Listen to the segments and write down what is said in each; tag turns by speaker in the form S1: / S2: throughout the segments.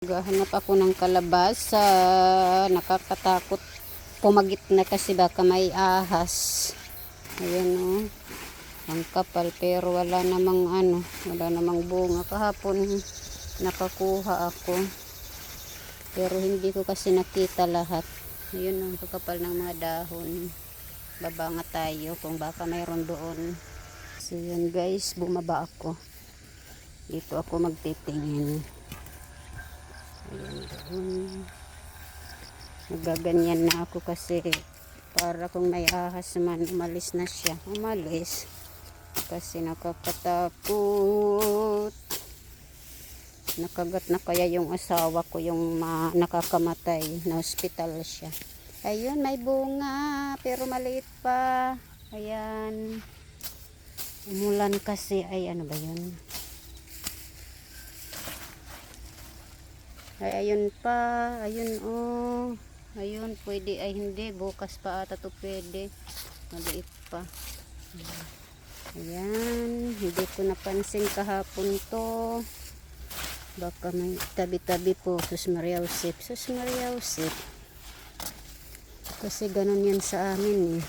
S1: Gahanap ako ng kalabasa. Nakakatakot. Pumagit na kasi baka may ahas. Ayan o. Ang kapal pero wala namang ano. Wala namang bunga. Kahapon nakakuha ako. Pero hindi ko kasi nakita lahat. Ayun ang kakapal ng mga dahon. Baba nga tayo kung baka mayroon doon. So yun guys, bumaba ako. Dito ako magtitingin. Ayan. Nagaganyan na ako kasi para kung may ahas man, umalis na siya. Umalis. Kasi nakakatakot. Nakagat na kaya yung asawa ko yung ma- nakakamatay. Na hospital siya. Ayun, may bunga. Pero maliit pa. Ayan. Umulan kasi. Ay, ano ba yun? Ay, ayun pa. Ayun, oh. Ayun, pwede. Ay, hindi. Bukas pa ata to pwede. Maliit pa. Ayan. Hindi ko napansin kahapon to. Baka may tabi-tabi po. Sus Maria Josep. Sus Maria Josep. Kasi ganun yan sa amin eh.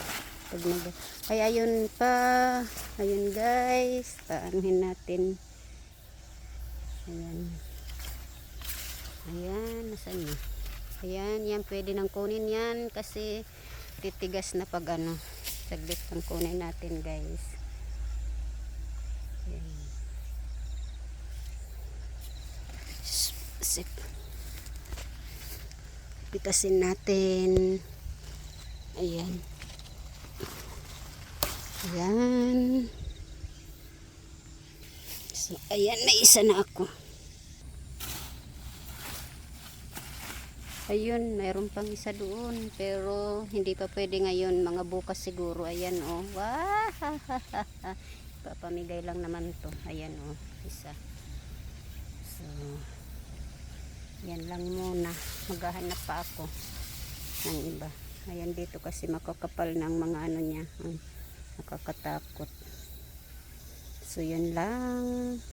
S1: Pag nag- Ay, ayun pa. Ayun guys. Paanuhin natin. Ayan. Ayan. Nasaan na? Ayan. Yan. Pwede nang kunin yan. Kasi titigas na pag ano. Saglit pang kunin natin guys. Sip. Pitasin natin. Ayan. Ayan. So, ayan, na isa na ako. Ayun, mayroon pang isa doon. Pero, hindi pa pwede ngayon. Mga bukas siguro. Ayan, oh. Wah! Papamigay lang naman to. Ayan, oh. Isa. So, yan lang muna. Maghahanap pa ako ng iba. Ayan dito kasi makakapal ng mga ano niya. Nakakatakot. So, yun lang.